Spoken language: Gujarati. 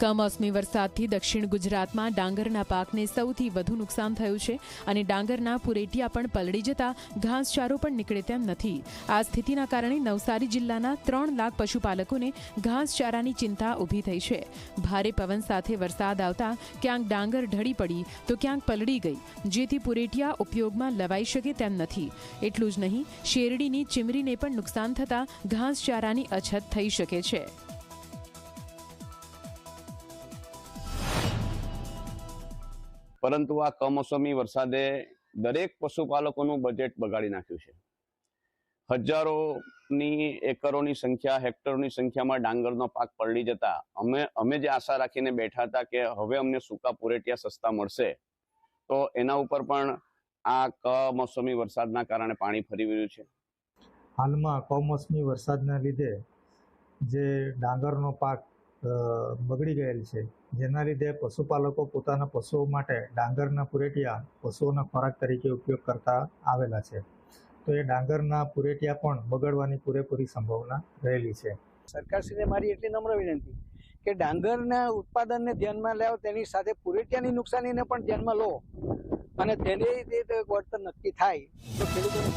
કમોસમી વરસાદથી દક્ષિણ ગુજરાતમાં ડાંગરના પાકને સૌથી વધુ નુકસાન થયું છે અને ડાંગરના પુરેટિયા પણ પલળી જતા ઘાસચારો પણ નીકળે તેમ નથી. આ સ્થિતિના કારણે નવસારી જિલ્લાના ત્રણ લાખ પશુપાલકોને ઘાસચારાની ચિંતા ઊભી થઈ છે. ભારે પવન સાથે વરસાદ આવતા ક્યાંક ડાંગર ઢળી પડી તો ક્યાંક પલળી ગઈ, જેથી પુરેટિયા ઉપયોગમાં લવાઈ શકે તેમ નથી. એટલું જ નહીં, શેરડીની ચીમરીને પણ નુકસાન થતાં ઘાસચારાની અછત થઈ શકે છે. પરંતુ આ કમોસમી વરસાદે દરેક પશુપાલકોનું બજેટ બગાડી નાખ્યું છે. હજારોની એકરોની સંખ્યા, હેક્ટરોની સંખ્યામાં ડાંગરનો પાક પલળી જતા અમે અમે જે આશા રાખીને બેઠા હતા કે હવે અમને સૂકા પુરેટિયા સસ્તા મળશે, તો એના ઉપર પણ આ કમોસમી વરસાદના કારણે પાણી ફરી રહ્યું છે. હાલમાં કમોસમી વરસાદના લીધે જે ડાંગરનો પાક બગડી ગયેલ છે. જેના લીધે પશુપાલકો પોતાના પશુઓ માટે ડાંગરના પુરેટિયા પશુઓના ખોરાક તરીકે ઉપયોગ કરતા આવેલા છે. તો એ ડાંગરના પુરેટિયા પણ બગડવાની પૂરેપૂરી સંભાવના રહેલી છે. સરકારશ્રીને મારી એટલી નમ્ર વિનંતી કે ડાંગરના ઉત્પાદનને ધ્યાનમાં લાવો તેની સાથે પુરેટિયાની નુકસાનીને પણ ધ્યાનમાં લો. અને તેને વળતર નક્કી થાય, તો ખેડૂતોને